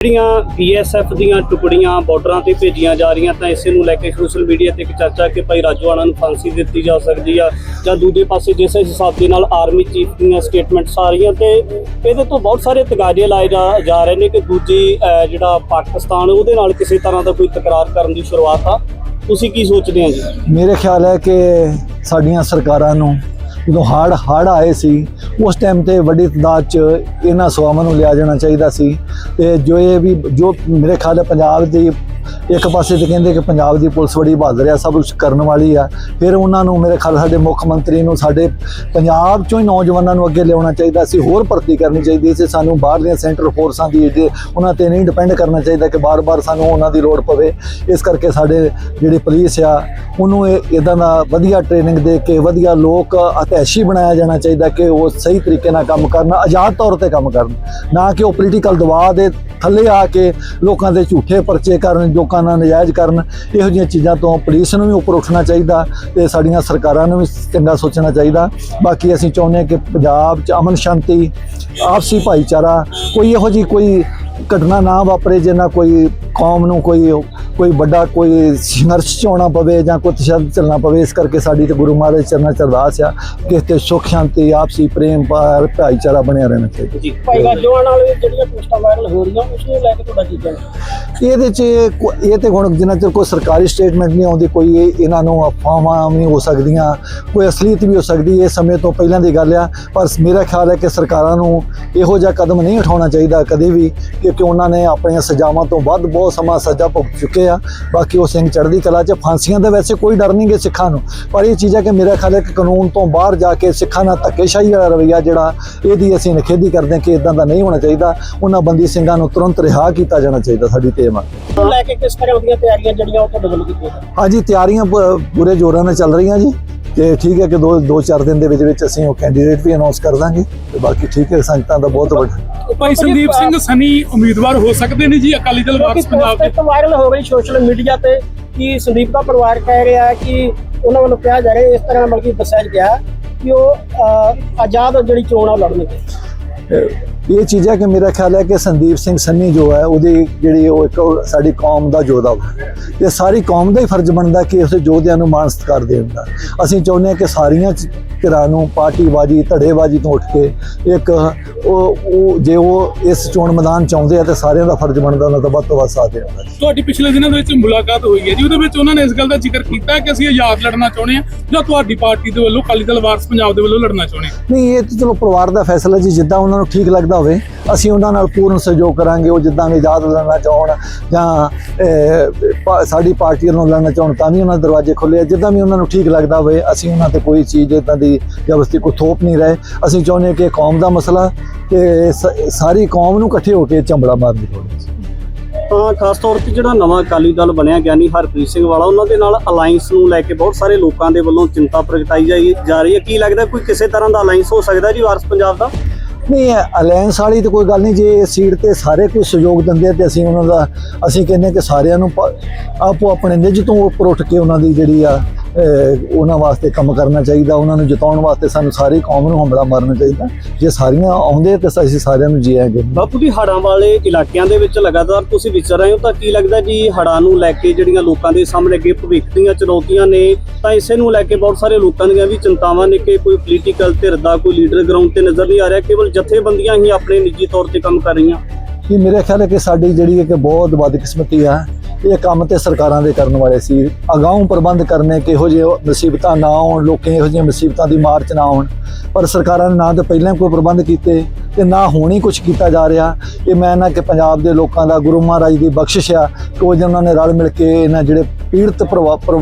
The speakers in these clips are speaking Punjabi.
ਜਿਹੜੀਆਂ ਬੀਐਸਐਫ ਦੀਆਂ ਟੁਕੜੀਆਂ ਬਾਰਡਰਾਂ ਤੇ ਭੇਜੀਆਂ ਜਾ ਰਹੀਆਂ ਤਾਂ ਇਸੇ ਨੂੰ ਲੈ ਕੇ ਸੋਸ਼ਲ ਮੀਡੀਆ ਤੇ ਇੱਕ ਚਰਚਾ ਕਿ ਭਾਈ ਰਾਜੋਆਣਾ ਨੂੰ ਫਾਂਸੀ ਦਿੱਤੀ ਜਾ ਸਕਦੀ ਆ ਜਾਂ ਦੂਜੇ ਪਾਸੇ ਜਿਸ ਹਿਸਾਬ ਦੇ ਨਾਲ ਆਰਮੀ ਚੀਫ ਦੀਆਂ ਸਟੇਟਮੈਂਟਸ ਆ ਰਹੀਆਂ ਤੇ ਇਹਦੇ ਤੋਂ ਬਹੁਤ ਸਾਰੇ ਤਗਾਜੇ ਲਾਏ ਜਾ ਜਾ ਰਹੇ ਨੇ ਕਿ ਦੂਜੀ ਜਿਹੜਾ ਪਾਕਿਸਤਾਨ, ਉਹਦੇ ਨਾਲ ਕਿਸੇ ਤਰ੍ਹਾਂ ਦਾ ਕੋਈ ਤਕਰਾਰ ਕਰਨ ਦੀ ਸ਼ੁਰੂਆਤ ਆ। ਤੁਸੀਂ ਕੀ ਸੋਚਦੇ ਆ ਜੀ? ਮੇਰੇ ਖਿਆਲ ਹੈ ਕਿ ਸਾਡੀਆਂ ਸਰਕਾਰਾਂ ਨੂੰ ਜਦੋਂ ਹੜ੍ਹ ਹੜ੍ਹ ਆਏ ਸੀ, ਉਸ ਟਾਈਮ ਤੇ ਵੱਡੀ ਤਾਦਾਦ ਚ ਇਹਨਾਂ ਸਵਾਵਾਂ ਨੂੰ ਲਿਆ ਜਾਣਾ ਚਾਹੀਦਾ ਸੀ। ਤੇ ਜੋ ਇਹ ਵੀ, ਜੋ ਮੇਰੇ ਖਿਆਲ ਪੰਜਾਬ ਦੀ ਇੱਕ ਪਾਸੇ ਤੇ ਕਹਿੰਦੇ ਕਿ ਪੰਜਾਬ ਦੀ ਪੁਲਿਸ ਬੜੀ ਬਹਾਦਰ ਆ, ਸਭ ਕੁਝ ਕਰਨ ਵਾਲੀ ਆ। ਫਿਰ ਉਹਨਾਂ ਨੂੰ ਮੇਰੇ ਖਿਆਲ ਸਾਡੇ ਮੁੱਖ ਮੰਤਰੀ ਨੂੰ ਸਾਡੇ ਪੰਜਾਬ ਚੋਂ ਹੀ ਨੌਜਵਾਨਾਂ ਨੂੰ ਅੱਗੇ ਲਿਆਉਣਾ ਚਾਹੀਦਾ ਸੀ ਹੋਰ ਭਰਤੀ ਕਰਨੀ ਚਾਹੀਦੀ ਸੀ ਸਾਨੂੰ ਬਾਹਰਲੀਆਂ ਸੈਂਟਰ ਫੋਰਸਾਂ ਦੀ ਜੇ ਉਹਨਾਂ ਤੇ ਨਹੀਂ ਡਿਪੈਂਡ ਕਰਨਾ ਚਾਹੀਦਾ ਕਿ ਬਾਰ-ਬਾਰ ਸਾਨੂੰ ਉਹਨਾਂ ਦੀ ਲੋੜ ਪਵੇ। ਇਸ ਕਰਕੇ ਸਾਡੇ ਜਿਹੜੀ ਪੁਲਿਸ ਆ, ਉਹਨੂੰ ਇਹ ਇਦਾਂ ਦਾ ਵਧੀਆ ਟ੍ਰੇਨਿੰਗ ਦੇ ਕੇ ਵਧੀਆ ਲੋਕ ਅਤੈਸ਼ੀ ਬਣਾਇਆ ਜਾਣਾ ਚਾਹੀਦਾ ਕਿ ਉਹ ਸਹੀ ਤਰੀਕੇ ਨਾਲ ਕੰਮ ਕਰਨ, ਆਜ਼ਾਦ ਤੌਰ ਤੇ ਕੰਮ ਕਰਨ। ਨਾ ਕਿ ਉਹ ਪੋਲੀਟੀਕਲ ਦਬਾਅ ਦੇ ਥੱਲੇ ਆ ਕੇ ਲੋਕਾਂ ਦੇ ਝੂਠੇ ਪਰਚੇ ਕਰਨ ਲੋਕਾਂ ਨਾਲ ਨਜਾਇਜ਼ ਕਰਨ, ਇਹੋ ਜਿਹੀਆਂ ਚੀਜ਼ਾਂ ਤੋਂ ਪੁਲਿਸ ਨੂੰ ਵੀ ਉੱਪਰ ਉੱਠਣਾ ਚਾਹੀਦਾ ਤੇ ਸਾਡੀਆਂ ਸਰਕਾਰਾਂ ਨੂੰ ਵੀ ਚੰਗਾ ਸੋਚਣਾ ਚਾਹੀਦਾ। ਬਾਕੀ ਅਸੀਂ ਚਾਹੁੰਦੇ ਹਾਂ ਕਿ ਪੰਜਾਬ 'ਚ ਅਮਨ ਸ਼ਾਂਤੀ, ਆਪਸੀ ਭਾਈਚਾਰਾ, ਕੋਈ ਇਹੋ ਜਿਹੀ ਕੋਈ ਘਟਨਾ ਨਾ ਵਾਪਰੇ ਜਿਹਨਾਂ ਕੋਈ ਕੌਮ ਨੂੰ ਕੋਈ ਕੋਈ ਵੱਡਾ ਕੋਈ ਸੰਘਰਸ਼ ਚ ਆਉਣਾ ਪਵੇ ਜਾਂ ਕੋਈ ਤਸ਼ੱਦਦ ਚੱਲਣਾ ਪਵੇ ਇਸ ਕਰਕੇ ਸਾਡੀ ਤੇ ਗੁਰੂ ਮਹਾਰਾਜ ਚਰਨਾਂ ਚ ਅਰਦਾਸ ਆ ਕਿ ਇੱਥੇ ਸੁਖ ਸ਼ਾਂਤੀ ਆਪਸੀ ਪ੍ਰੇਮ ਭਾਰ ਭਾਈਚਾਰਾ ਬਣਿਆ ਰਹਿਣਾ ਚਾਹੀਦਾ। ਜੀ ਭਾਈ ਰਾਜੋਆਣਾ ਵਾਲੇ ਜਿਹੜੀਆਂ ਪੋਸਟਾਂ ਵਾਇਰਲ ਹੋ ਰਹੀਆਂ ਉਸ ਨੂੰ ਲੈ ਕੇ ਤੁਹਾਡਾ ਕੀ ਕਹਿਣਾ? ਇਹਦੇ ਚ ਇਹ ਤੇ ਹੁਣ ਜਿੰਨਾ ਚਿਰ ਕੋਈ ਸਰਕਾਰੀ ਸਟੇਟਮੈਂਟ ਨਹੀਂ ਆਉਂਦੀ ਕੋਈ ਇਹ- ਇਹਨਾਂ ਨੂੰ ਅਫਵਾਹਾਂ ਵੀ ਹੋ ਸਕਦੀਆਂ ਕੋਈ ਅਸਲੀਅਤ ਵੀ ਹੋ ਸਕਦੀ ਇਹ ਸਮੇਂ ਤੋਂ ਪਹਿਲਾਂ ਦੀ ਗੱਲ ਆ। ਪਰ ਮੇਰਾ ਖਿਆਲ ਹੈ ਕਿ ਸਰਕਾਰਾਂ ਨੂੰ ਇਹੋ ਜਿਹਾ ਕਦਮ ਨਹੀਂ ਉਠਾਉਣਾ ਚਾਹੀਦਾ ਕਦੇ ਵੀ ਕਿਉਂਕਿ ਉਹਨਾਂ ਨੇ ਆਪਣੀਆਂ ਸਜ਼ਾਵਾਂ ਤੋਂ ਵੱਧ ਬਹੁਤ ਸਮਾਂ ਸਜ਼ਾ ਭੁਗਤ ਚੁੱਕੇ ਆ ਬਾਕੀ ਉਹ ਸਿੰਘ ਚੜ੍ਹਦੀ ਕਲਾ 'ਚ ਫਾਂਸੀਆਂ ਦਾ ਵੈਸੇ ਕੋਈ ਡਰ ਨਹੀਂ ਗੇ ਸਿੱਖਾਂ ਨੂੰ ਪਰ ਇਹ ਚੀਜ਼ ਹੈ ਕਿ ਮੇਰਾ ਖਿਆਲ ਹੈ ਕਿ ਕਾਨੂੰਨ ਤੋਂ ਬਾਹਰ ਜਾ ਕੇ ਸਿੱਖਾਂ ਨਾਲ ਧੱਕੇਸ਼ਾਹੀ ਵਾਲਾ ਰਵੱਈਆ ਜਿਹੜਾ ਇਹਦੀ ਅਸੀਂ ਨਿਖੇਧੀ ਕਰਦੇ ਹਾਂ ਕਿ ਇਦਾਂ ਦਾ ਨਹੀਂ ਹੋਣਾ ਚਾਹੀਦਾ ਉਹਨਾਂ ਬੰਦੀ ਸਿੰਘਾਂ ਨੂੰ ਤੁਰੰਤ ਰਿਹਾ ਕੀਤਾ ਜਾਣਾ ਚਾਹੀਦਾ ਸਾਡੀ ਮੰਗ ਨੂੰ ਲੈ ਕੇ ਕਿਸ ਤਰ੍ਹਾਂ ਦੀਆਂ ਤਿਆਰੀਆਂ ਜਿਹੜੀਆਂ ਉਹ ਤੁਹਾਡੇ ਵੱਲੋਂ ਕੀਤੀਆਂ? ਹਾਂਜੀ ਤਿਆਰੀਆਂ ਪੂਰੇ ਜ਼ੋਰਾਂ ਨਾਲ ਚੱਲ ਰਹੀਆਂ ਜੀ ਤੇ ਠੀਕ ਹੈ ਕਿ ਦੋ ਦੋ ਚਾਰ ਦਿਨ ਦੇ ਵਿੱਚ ਵਿੱਚ ਅਸੀਂ ਉਹ ਕੈਂਡੀਡੇਟ ਵੀ ਅਨਾਉਂਸ ਕਰ ਦਾਂਗੇ ਤੇ ਬਾਕੀ ਠੀਕ ਹੈ ਸੰਗਤਾਂ ਦਾ ਬਹੁਤ ਵੱਡਾ ਭਾਈ ਸੰਦੀਪ ਸਿੰਘ ਸਨੀ ਉਮੀਦਵਾਰ ਹੋ ਸਕਦੇ ਨੇ ਜੀ ਅਕਾਲੀ ਦਲ ਵਾਪਸ ਪੰਜਾਬ ਦੇ। ਇੱਕ ਵਾਇਰਲ ਹੋ ਰਹੀ ਸੋਸ਼ਲ ਮੀਡੀਆ ਤੇ ਕਿ ਸੰਦੀਪ ਦਾ ਪਰਿਵਾਰ ਕਹਿ ਰਿਹਾ ਹੈ ਕਿ ਉਹਨਾਂ ਵੱਲੋਂ ਕਿਹਾ ਜਾ ਰਿਹਾ ਇਸ ਤਰ੍ਹਾਂ ਬਲਕਿ ਦੱਸਿਆ ਗਿਆ ਕਿ ਉਹ ਆਜ਼ਾਦ ਜਿਹੜੀ ਚੋਣ ਆ ਉਹ ਲੜਨਗੇ। ਇਹ ਚੀਜ਼ ਹੈ ਕਿ ਮੇਰਾ ਖਿਆਲ ਹੈ ਕਿ ਸੰਦੀਪ ਸਿੰਘ ਸੰਨੀ ਜੋ ਹੈ ਉਹਦੀ ਜਿਹੜੀ ਉਹ ਇੱਕ ਸਾਡੀ ਕੌਮ ਦਾ ਯੋਧਾ ਵਾ। ਇਹ ਸਾਰੀ ਕੌਮ ਦਾ ਹੀ ਫਰਜ਼ ਬਣਦਾ ਕਿ ਉਸ ਯੋਧਿਆਂ ਨੂੰ ਮਾਣ ਸਤਿਕਾਰ ਦੇਣ ਦਾ। ਅਸੀਂ ਚਾਹੁੰਦੇ ਹਾਂ ਕਿ ਸਾਰੀਆਂ ਧਿਰਾਂ ਨੂੰ ਪਾਰਟੀਬਾਜ਼ੀ ਧੜੇਬਾਜ਼ੀ ਤੋਂ ਉੱਠ ਕੇ ਇੱਕ ਉਹ ਉਹ ਜੇ ਉਹ ਇਸ ਚੋਣ ਮੈਦਾਨ ਚ ਆਉਂਦੇ ਆ ਤੇ ਸਾਰਿਆਂ ਦਾ ਫਰਜ਼ ਬਣਦਾ ਉਹਨਾਂ ਦਾ ਵੱਧ ਤੋਂ ਵੱਧ ਸਾਥ ਦੇਣ ਤੁਹਾਡੀ ਪਿਛਲੇ ਦਿਨਾਂ ਦੇ ਵਿੱਚ ਮੁਲਾਕਾਤ ਹੋਈ ਹੈ ਜੀ। ਉਹਦੇ ਵਿੱਚ ਉਹਨਾਂ ਨੇ ਇਸ ਗੱਲ ਦਾ ਜ਼ਿਕਰ ਕੀਤਾ ਕਿ ਅਸੀਂ ਆਜ਼ਾਦ ਲੜਨਾ ਚਾਹੁੰਦੇ ਹਾਂ ਜਾਂ ਤੁਹਾਡੀ ਪਾਰਟੀ ਦੇ ਵੱਲੋਂ ਅਕਾਲੀ ਦਲ ਵਾਰਸ ਪੰਜਾਬ ਦੇ ਵੱਲੋਂ ਲੜਨਾ ਚਾਹੁੰਦੇ ਹਾਂ? ਨਹੀਂ ਇਹ ਤਾਂ ਚਲੋ ਪਰਿਵਾਰ ਦਾ ਫੈਸਲਾ ਜੀ। ਜਿੱਦਾਂ ਉਹਨਾਂ ਨੂੰ ਠੀਕ ਲੱਗਦਾ ਹੋਵੇ, ਅਸੀਂ ਉਹਨਾਂ ਨਾਲ ਪੂਰਨ ਸਹਿਯੋਗ ਕਰਾਂਗੇ। ਉਹ ਜਿੱਦਾਂ ਵੀ ਆਜ਼ਾਦ ਲੜਨਾ ਚਾਹਣ ਜਾਂ ਸਾਡੀ ਪਾਰਟੀ ਵੱਲੋਂ ਲੜਨਾ ਚਾਹਣ, ਤਾਂ ਵੀ ਉਹਨਾਂ ਦੇ ਦਰਵਾਜ਼ੇ ਖੁੱਲੇ ਆ। ਜਿੱਦਾਂ ਵੀ ਉਹਨਾਂ ਨੂੰ ਠੀਕ ਲੱਗਦਾ ਹੋਵੇ, ਅਸੀਂ ਉਹਨਾਂ ਤੇ ਕੋਈ ਚੀਜ਼ ਇਦਾਂ ਦੀ ਜ਼ਬਰਦਸਤੀ ਕੋਈ ਥੋਪ ਨਹੀਂ ਰਹੇ। ਅਸੀਂ ਚਾਹੁੰਦੇ ਕਿ ਕੌਮ ਦਾ ਮਸਲਾ, ਤੇ ਸ- ਸਾਰੀ ਕੌਮ ਨੂੰ ਇਕੱਠੇ ਹੋ ਕੇ ਚੰਬੜਾ ਮਾਰਨ ਦੀ ਲੋੜ ਤਾਂ ਖਾਸ ਤੌਰ ਤੇ ਜਿਹੜਾ ਨਵਾਂ ਅਕਾਲੀ ਦਲ ਬਣਿਆ, ਗਿਆਨੀ ਹਰਪ੍ਰੀਤ ਸਿੰਘ ਵਾਲਾ, ਉਹਨਾਂ ਦੇ ਨਾਲ ਅਲਾਈਅੰਸ ਨੂੰ ਲੈ ਕੇ ਬਹੁਤ ਸਾਰੇ ਲੋਕਾਂ ਦੇ ਵੱਲੋਂ ਚਿੰਤਾ ਪ੍ਰਗਟਾਈ ਜਾਈ, ਜਾ ਰਹੀ ਹੈ। ਕੀ ਲੱਗਦਾ ਕੋਈ ਕਿਸੇ ਤਰ੍ਹਾਂ ਦਾ ਅਲਾਈਅੰਸ ਹੋ ਸਕਦਾ ਜੀ ਵਾਰਸ ਪੰਜਾਬ ਦਾ? ਨਹੀਂ ਅਲਾਇੰਸ ਵਾਲੀ ਤਾਂ ਕੋਈ ਗੱਲ ਨਹੀਂ, ਜੇ ਸੀਟ ਤੇ ਸਾਰੇ ਕੋਈ ਸਹਿਯੋਗ ਦਿੰਦੇ ਆ ਤੇ ਅਸੀਂ ਉਹਨਾਂ ਦਾ, ਅਸੀਂ ਕਹਿੰਦੇ ਕਿ ਸਾਰਿਆਂ ਨੂੰ ਆਪੋ ਆਪਣੇ ਨਿੱਜ ਤੋਂ ਉੱਪਰ ਉੱਠ ਕੇ ਉਹਨਾਂ ਦੀ ਜਿਹੜੀ ਆ ਉਹਨਾਂ ਵਾਸਤੇ ਕੰਮ ਕਰਨਾ ਚਾਹੀਦਾ ਉਹਨਾਂ ਨੂੰ ਜਿਤਾਉਣ ਵਾਸਤੇ ਸਾਨੂੰ ਸਾਰੀ ਕੌਮ ਨੂੰ ਹੰਬੜਾ ਮਾਰਨਾ ਚਾਹੀਦਾ। ਜੇ ਸਾਰੀਆਂ ਆਉਂਦੇ ਤੇ ਅਸੀਂ ਸਾਰਿਆਂ ਨੂੰ ਜੀਆਂਗੇ। ਬਾਪੂ ਜੀ ਹੜਾਂ ਵਾਲੇ ਇਲਾਕਿਆਂ ਦੇ ਵਿੱਚ ਲਗਾਤਾਰ ਤੁਸੀਂ ਵਿਚਰ ਰਹੇ ਹੋ ਤਾਂ ਕੀ ਲੱਗਦਾ ਜੀ ਹੜਾਂ ਨੂੰ ਲੈ ਕੇ ਜਿਹੜੀਆਂ ਲੋਕਾਂ ਦੇ ਸਾਹਮਣੇ ਅੱਗੇ ਭਵਿੱਖ ਦੀਆਂ ਚੁਣੌਤੀਆਂ ਨੇ ਤਾਂ ਇਸੇ ਨੂੰ ਲੈ ਕੇ ਬਹੁਤ ਸਾਰੇ ਲੋਕਾਂ ਦੀਆਂ ਵੀ ਚਿੰਤਾਵਾਂ ਨੇ ਕਿ ਕੋਈ ਪੋਲੀਟੀਕਲ ਧਿਰ ਦਾ ਕੋਈ ਲੀਡਰ ਗਰਾਊਂਡ ਤੇ ਨਜ਼ਰ ਨਹੀਂ ਆ ਰਿਹਾ ਕੇਵਲ ਜਥੇਬੰਦੀਆਂ ਹੀ ਆਪਣੇ ਨਿੱਜੀ ਤੌਰ ਤੇ ਕੰਮ ਕਰ ਰਹੀਆਂ। ਇਹ ਮੇਰੇ ਖਿਆਲ ਹੈ ਕਿ ਸਾਡੀ ਜਿਹੜੀ ਹੈ ਕਿ ਬਹੁਤ ਬਦਕਿਸਮਤੀ ਆ ਇਹ ਕੰਮ ਤੇ ਸਰਕਾਰਾਂ ਦੇ ਕਰਨ ਵਾਲੇ ਸੀ। ਅਗਾਊਂ ਪ੍ਰਬੰਧ ਕਰਨੇ ਕਿ ਇਹੋ ਜਿਹੇ ਮੁਸੀਬਤਾਂ ਨਾ ਆਉਣ, ਲੋਕਾਂ ਇਹੋ ਜਿਹੀਆਂ ਮੁਸੀਬਤਾਂ ਦੀ ਮਾਰ ਚ ਨਾ ਆਉਣ। ਪਰ ਸਰਕਾਰਾਂ ਨੇ ਨਾ ਤਾਂ ਪਹਿਲਾਂ ਕੋਈ ਪ੍ਰਬੰਧ ਕੀਤੇ ਤੇ ਨਾ ਹੁਣ ਹੀ ਕੁਝ ਕੀਤਾ ਜਾ ਰਿਹਾ। ਇਹ ਮੈਂ ਨਾ ਕਿ ਪੰਜਾਬ ਦੇ ਲੋਕਾਂ ਦਾ ਗੁਰੂ ਮਹਾਰਾਜ ਦੀ ਬਖਸ਼ਿਸ਼ ਆ ਕਿ ਉਹ ਜਿਹਨਾਂ ਨੇ ਰਲ ਮਿਲ ਕੇ ਇਹਨਾਂ ਜਿਹੜੇ ਪੀੜਤ ਪ੍ਰਵਾ-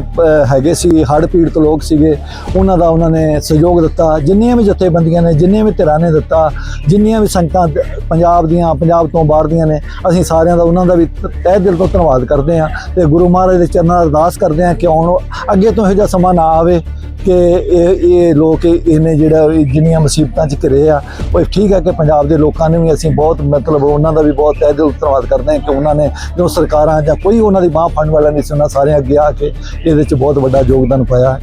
ਹੈਗੇ ਸੀ, ਹੜ੍ਹ ਪੀੜਤ ਲੋਕ ਸੀਗੇ, ਉਹਨਾਂ ਦਾ ਉਹਨਾਂ ਨੇ ਸਹਿਯੋਗ ਦਿੱਤਾ। ਜਿੰਨੀਆਂ ਵੀ ਜਥੇਬੰਦੀਆਂ ਨੇ ਜਿੰਨੀਆਂ ਵੀ ਧਿਰਾਂ ਨੇ ਦਿੱਤਾ, ਜਿੰਨੀਆਂ ਵੀ ਸੰਗਤਾਂ ਪੰਜਾਬ ਦੀਆਂ, ਪੰਜਾਬ ਤੋਂ ਬਾਹਰ ਦੀਆਂ ਨੇ, ਅਸੀਂ ਸਾਰਿਆਂ ਦਾ ਉਹਨਾਂ ਦਾ ਵੀ ਤਹਿ ਦਿਲ ਤੋਂ ਧੰਨਵਾਦ ਕਰਦੇ ਹਾਂ ਤੇ ਗੁਰੂ ਮਹਾਰਾਜ ਦੇ ਚਰਨਾਂ ਅਰਦਾਸ ਕਰਦੇ ਹਾਂ ਕਿ ਆਉਣ ਅੱਗੇ ਤੋਂ ਇਹੋ ਜਿਹਾ ਸਮਾਂ ਨਾ ਆਵੇ ਕਿ ਇਹ ਇਹ ਲੋਕ ਇਹਨੇ ਜਿਹੜਾ ਜਿੰਨੀਆਂ ਮੁਸੀਬਤਾਂ ਚ ਘਿਰੇ ਆ, ਉਹ ਠੀਕ ਹੈ ਕਿ ਪੰਜਾਬ ਦੇ ਲੋਕਾਂ ਨੇ ਵੀ ਅਸੀਂ ਬਹੁਤ ਮਤਲਬ ਉਹਨਾਂ ਦਾ ਵੀ ਬਹੁਤ ਤਹਿ ਦਿਲ ਧੰਨਵਾਦ ਕਰਦੇ ਹਾਂ ਕਿ ਉਹਨਾਂ ਨੇ ਜੋ ਸਰਕਾਰਾਂ ਜਾਂ ਕੋਈ ਉਹਨਾਂ ਦੀ ਬਾਹ ਫੜਨ ਵਾਲਾ ਨਹੀਂ ਸੀ, ਉਹਨਾਂ ਸਾਰਿਆਂ ਅੱਗੇ ਆ ਕੇ ਇਹਦੇ ਚ ਬਹੁਤ ਵੱਡਾ ਯੋਗਦਾਨ ਪਾਇਆ।